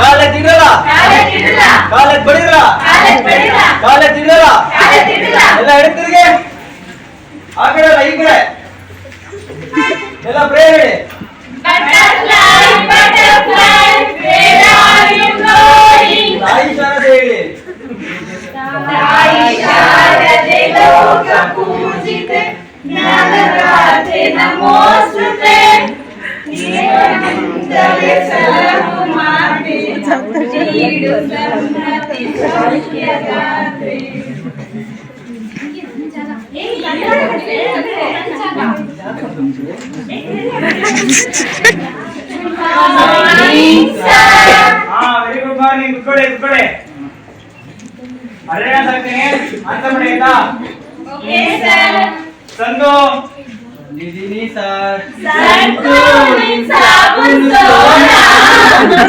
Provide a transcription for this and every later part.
காலை திடலா காலை படிடலா காலை திடலா எல்லாம் எடுத்துருக்கேன் ஆகடா ரைகடா எல்லாம் பிரேயர் ನೀಡು ಸನ್ನತಿ ಸೌಖ್ಯದಾತೆ ಹಾ ವೆರಿ ಗುಡ್ ಮಾರ್ನಿಂಗ್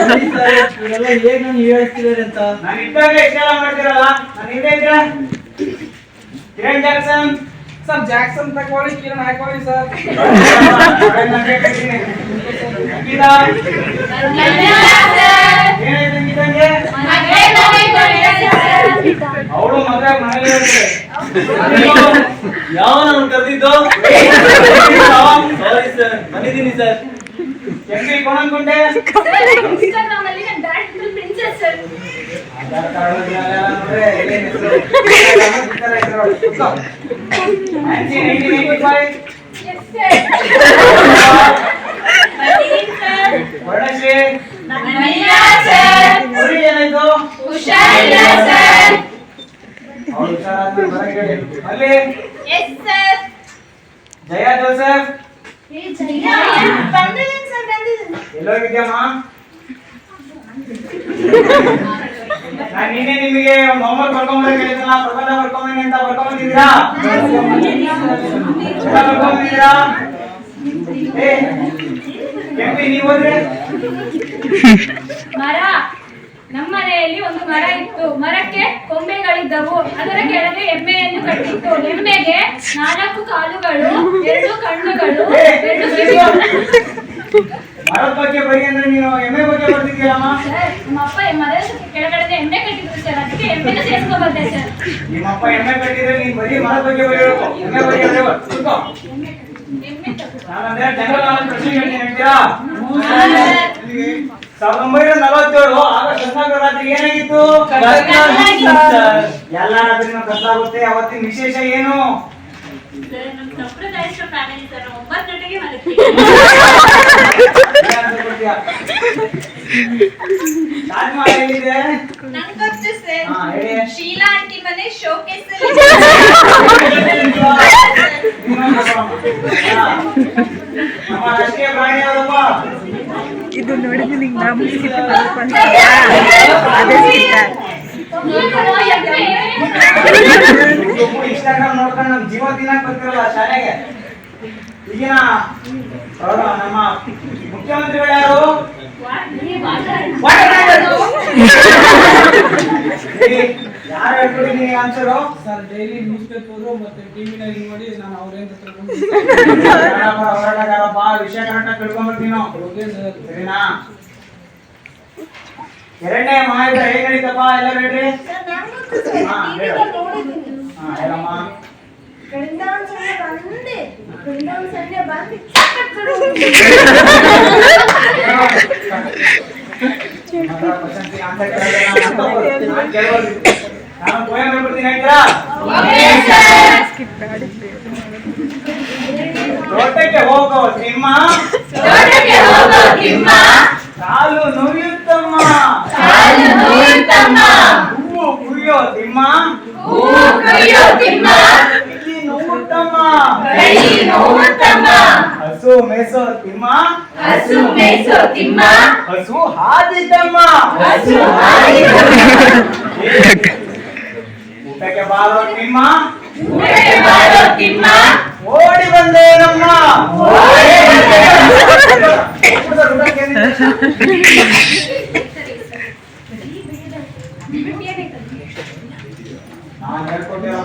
ಹೇಗ್ ನಾನು ಹೇಳ್ತಿದ್ದಾರೆ ಅಂತ ನಾನು ಇದ್ದಾಗ ಇಷ್ಟೆಲ್ಲ ಮಾಡ್ತಿರಲ್ಲ ನಾನು ಹಿಂದೆ ಇದ್ರೆ ಕಿರಣ್ ಜಾಕ್ಸನ್ ಸರ್ ಜಾಕ್ಸನ್ ತಗೊಳ್ಳಿ ಕಿರಣ್ ಹಾಕೊಳ್ಳಿ ಸರ್ ಅವಳು ಮದುವೆ ಮನೇಲಿ ಯಾವ ನಾನು ಕರೆದಿದ್ದು ಸಾರಿ ಸರ್ ಬಂದಿದ್ದೀನಿ ಸರ್ ಎಲ್ಲಿ ಕೋಣ ಅನ್ಕೊಂಡೆ ಇನ್ಸ್ಟಾಗ್ರಾಮ್ ಅಲ್ಲಿ ನನ್ನ dad princess sir Aadhaar card ಅದೆಲ್ಲ ನೋಡ್ರೆ ಏನೇನ್ ಹೆಸ್ರು? ಬಿಡ್ತಾರೆ ಹೆಸ್ರು ಅವ್ಳು. ಕೂತ್ಕೋ. Nancy, 1985. ವರ್ಣಶ್ರೀ ಅವ್ರಿಗೆ ಏನಾಯ್ತು ಅವ್ಳು ಹುಷಾರಾದ್ಮೇಲೆ ಬರಕ್ಕೆ ಹೇಳಿ. ಅಲ್ಲಿ ಜಯ ಜೋಸೆಫ್ ಎಲ್ಲೋಗಿದ್ಯಮ್ಮ ನಾನು ನಿನ್ನೆ ನಿಮಗೆ ಒಂದು ಹೋಮ್ವರ್ಕ್ ಬರ್ಕೊಂಬಂದ್ರೆ ಹೇಳಿದ್ನಲ್ಲ ಪ್ರಬಂಧ ಬರ್ಕೊಂಬಂದ್ರೆ ಅಂತ ಬರ್ಕೊಂಬಂದಿದ್ದೀರಾ? ಬರ್ಕೊಂಬಂದಿದ್ದೀರಾ? ಏ ಕೆಂಪಿ ನೀವು ಹೋದ್ರೆ? ಮರ ನಮ್ಮ ಮನೆಯಲ್ಲಿ ಒಂದು ಮರ ಇತ್ತು. ಮರಕ್ಕೆ ಕೊಂಬೆಗಳಿದ್ದವು. ಅದರ ಕೆಳಗೆ ಎಮ್ಮೆಯನ್ನು ಕಟ್ಟಿತ್ತು. ಎಮ್ಮೆಗೆ ನಾಲ್ಕು ಕಾಲುಗಳು ಎರಡು ಕಣ್ಣುಗಳು ಎರಡು ಮರದ ಬಗ್ಗೆ ಬರಿ ಅಂದ್ರೆ ನೀನು ಎಮ್ಮೆ ಬಗ್ಗೆ ಬರ್ತಿದ್ಯಲ್ಲಮ್ಮ ಸರ್ ನಮ್ಮ ಅಪ್ಪ ಮರದ ಕೆಳಗಡೆ ಎಮ್ಮೆ ಕಟ್ಟಿದ್ರು ಸರ್ ಅದಕ್ಕೆ ಎಮ್ಮೆನ ಸೇರ್ಸ್ಕೊಂಡ್ ಬಂದೆ ಸರ್. ನಿಮ್ಮಪ್ಪ ಎಮ್ಮೆ ಕಟ್ಟಿದ್ರೆ ನೀನ್ ಬರೀ ಮರದ ಬಗ್ಗೆ ಬರೀಬೇಕು ಎಮ್ಮೆ ಬಗ್ಗೆ ಬರೀಬೇಕು ಕೂತ್ಕೋ. ಎಮ್ಮೆ ತಗೋ. ನಾನಂದ್ರೆ ಜನರಲ್ ನಾಲೆಜ್ ಪ್ರಶ್ನೆ ಹೇಳ್ತೀನಿ ಹೇಳ್ತೀರಾ ಸಾವಿರದ ಒಂಬೈನೂರ ನಲವತ್ತೇಳು ಆಗಸ್ಟ್ ಹದಿನಾಲ್ಕು ರಾತ್ರಿ ಏನಾಗಿತ್ತು? ಎಲ್ಲ ರಾತ್ರಿನೂ ಅವತ್ತಿನ ವಿಶೇಷ ಏನು? ನಂಗೊತ್ತು ಸರ್. ಶೀಲಾ ಆಂಟಿ ಮನೆ ಶೋಕೇಸ್ ಇದು ನೋಡಿದ್ರೆ ನಿಂಗೆ ಅದೇ ಸಿಕ್ತ ಇನ್ಸ್ಟಾಗ್ರಾಮ್ ನೋಡ್ಕೊಂಡು ನಮ್ ಜೀವ ದಿನ ಬರ್ತಿರಲ್ಲ ಶಾಲೆಗೆ. ಈಗಿನ ನಮ್ಮ ಮುಖ್ಯಮಂತ್ರಿಗಳು ಯಾರು? ಯಾರು answer sir daily newspaper ಮತ್ತೆ ಟಿವಿನಲ್ಲಿ ನೋಡಿ ನಾನು ಅವ್ರೇನ್ ತಿಳ್ಕೊಂಡು ಹೊರಟಾಗಾರಪ್ಪ ವಿಷಯ ಕರೆಕ್ಟಾಗಿ ಓಕೆ ಸರಿನಾ? ಎರಡನೇ ಮಹಾಯುದ್ಧ ಹೇಗ್ ನಡೀತಪ್ಪ? ಎಲ್ಲ ಹೇಳ್ರಿ ನಾನು ಪೋಯಂ ಹೇಳ್ಬಿಡ್ತೀನಿ ಹೇಳ್ತೀರಾ ತೋಟಕ್ಕೆ ಹೋಗೋ ಸಿಂಹ ಕಾಲು ನುರಿಯುತ್ತಮ್ಮ ಹೂವು ಕುಯ್ಯೋ ಸಿಂಹ ಇಲ್ಲಿ ನೋವುತ್ತಮ್ಮ ಹಸು ಮೇಸೋ ತಿಮ್ಮ? ಹಸು ಹಾದಿದ್ದಮ್ಮ. ಊಟಕ್ಕೆ ಬಾರೋ ತಿಮ್ಮ? ಓಡಿ ಬಂದೇನಮ್ಮ ಊಟಕ್ಕೆ ಏನಿದೆ? ನಾನು ಹೇಳ್ಕೊಟ್ಟಿರೋ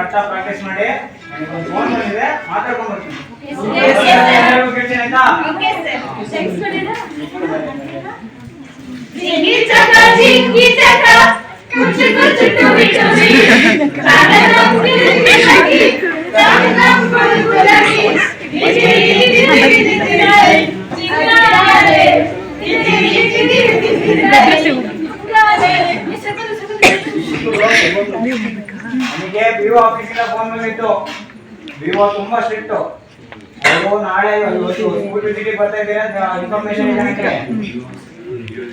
ಆಗಿ ಪ್ರಾಕ್ಟೀಸ್ ಮಾಡಿ. ನನಗೆ ಒಂದು ಫೋನ್ ಬಂದಿದೆ ಮಾತಾಡ್ಕೊಂಡು ಬರ್ತೀನಿ. Yes, yes, sir. ಹೇಳ್ಬೇಕು ಹೇಳ್ತೀನಿ ಆಯ್ತಾ ಓಕೆ ಸರ್ ಥ್ಯಾಂಕ್ಸ್ ಮಾಡಿರಾ ಗುಲಾಬಿ ಕೀಚಕ ಕುಚ್ಚು ಕುಚ್ಚು ಟುವಿ ಟುವಿ ಕಾಲಂ ಗಿರಿಗಿರಿ ಕಾಲಂ ಗುಲಾಬಿ ನನಗೆ ಬಿಒ ಆಫೀಸಿಂದ ಫೋನ್ ಬಂದಿತ್ತು ಬಿಒ ತುಂಬಾ ಸ್ಟ್ರಿಕ್ಟ್ ಅವರು ನಾಳೆ ಇವತ್ತು ಬರ್ತಾ ಇದ್ದೀರಾ ಅಂತ ಇನ್ಫಾರ್ಮೇಶನ್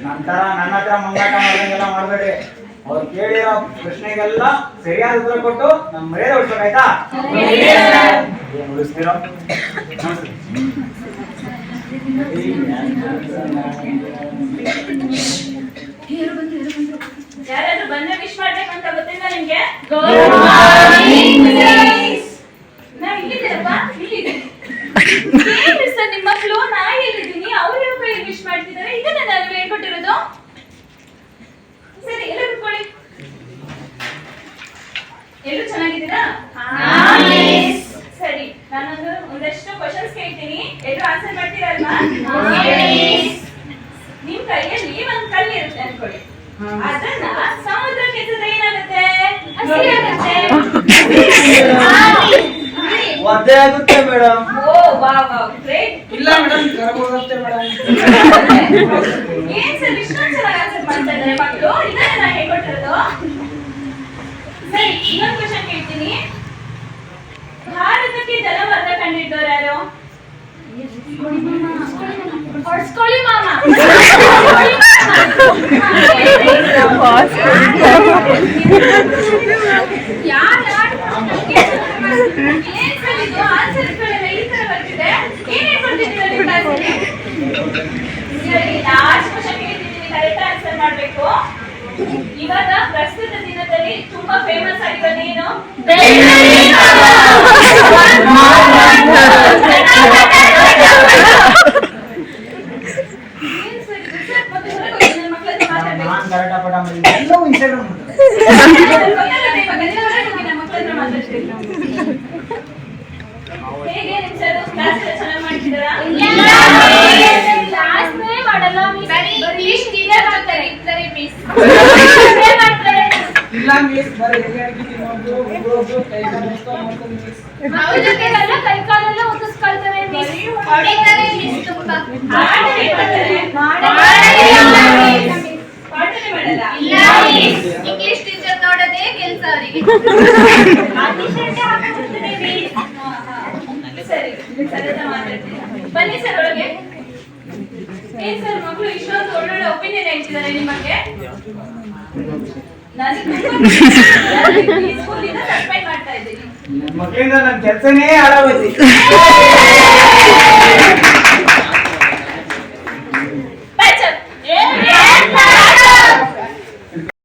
ನಂತರ ನನ್ನ ಹತ್ರ ಮಂಗಾಟ ಮಾಡ್ದಂಗೆಲ್ಲ ಮಾಡಬೇಡಿ ಅವ್ರು ಕೇಳಿರೋ ಪ್ರಶ್ನೆಗೆಲ್ಲ ಸರಿಯಾದ ಉತ್ತರ ಕೊಟ್ಟು ನಮ್ಮ ಮರ್ಯಾದೆ ಉಳಿಸ್ತೀರೋ? ಯಾರಾದ್ರೂ ಬಂದ್ರೆ ವಿಶ್ ಮಾಡ್ಬೇಕಂತ ಗೊತ್ತಿಲ್ಲ ನಿಮ್ಗೆ ನಾ ಇಲ್ಲಿದ್ದೀರಪ್ಪ ಇಲ್ಲಿದ್ದೀನಿ ಏನ್ರಿ ಸರ್ ನಿಮ್ಮ ಮಕ್ಕಳು ನಾ ಎಲ್ಲಿದ್ದೀನಿ ಅವ್ರು ಯಾವ ಕೈ ವಿಶ್ ಮಾಡ್ತಿದ್ದಾರೆ ಇದನ್ನ ನಾನು ಹೇಳ್ಕೊಟ್ಟಿರೋದು ಸರಿ ಎಲ್ಲ ಕುತ್ಕೊಳ್ಳಿ ಎಲ್ಲರೂ ಚೆನ್ನಾಗಿದ್ದೀರಾ ಸರಿ ನಾನೊಂದು ಒಂದಷ್ಟು ಕ್ವಶನ್ಸ್ ಕೇಳ್ತೀನಿ ಎಲ್ಲರೂ ಆನ್ಸರ್ ಮಾಡ್ತೀರಲ್ವಾ ನಿಮ್ ಕೈಯಲ್ಲಿ ಒಂದ್ ಕಲ್ಲು ಇರುತ್ತೆ ಅನ್ಕೊಳ್ಳಿ ಅದನ್ನ ಸಮುದ್ರಕ್ಕೆ ಎಸೆದ್ರೆ ಏನಾಗುತ್ತೆ ಒದ್ದೆ ಆಗುತ್ತೆ ಮೇಡಮ್. ಓ ವಾ ವಾ ಗ್ರೇಟ್ ಇಲ್ಲ ಮೇಡಮ್ ಕರ್ಗೋಗುತ್ತೆ ಮೇಡಮ್. ಏನ್ ಸರ್ ಇಷ್ಟೊಂದು ಚೆನ್ನಾಗಿ ಆನ್ಸರ್ ಮಾಡ್ತಾ ಇದ್ದಾರೆ ಮಕ್ಕಳು ಇದನ್ನ ನಾನು ಹೇಳ್ಕೊಟ್ಟಿರೋದು ಸರಿ ಇನ್ನೊಂದು ಕ್ವಶನ್ ಕೇಳ್ತೀನಿ. ಭಾರತಕ್ಕೆ ಜಲವರ್ಧ ಕಂಡಿದ್ದವ್ರು ಯಾರು? ಹೊಡ್ಸ್ಕೊಳ್ಳಿ ಮಾಮ. ಯಾರು ಇವಾಗ ಪ್ರಸ್ತುತ ದಿನದಲ್ಲಿ ತುಂಬಾ ಫೇಮಸ್ ಆಗಿರೋದೇನು ಏನ್ ಇಲ್ಲ ಮಿಸ್ ಬರೀ ಕೈ ಕಾಲು ಅವ್ರ ಕೈ ಕಾಲೆಲ್ಲ ಇಂಗ್ಲಿಷ್ ಟೀಚರ್ ನೋಡೋದೇ ಕೆಲಸ ಬನ್ನಿ ಸರ್ ಸರ್ ಒಳ್ಳೊಳ್ಳೆ ಒಪಿನಿಯನ್ ಹೇಳ್ತಿದ್ದಾರೆ ನಿಮಗೆ ಮಕ್ಕಳಿಂದ ನನ್ನ ಕೆಲಸನೇ ಹಾಳಾಗೋಯ್ತು.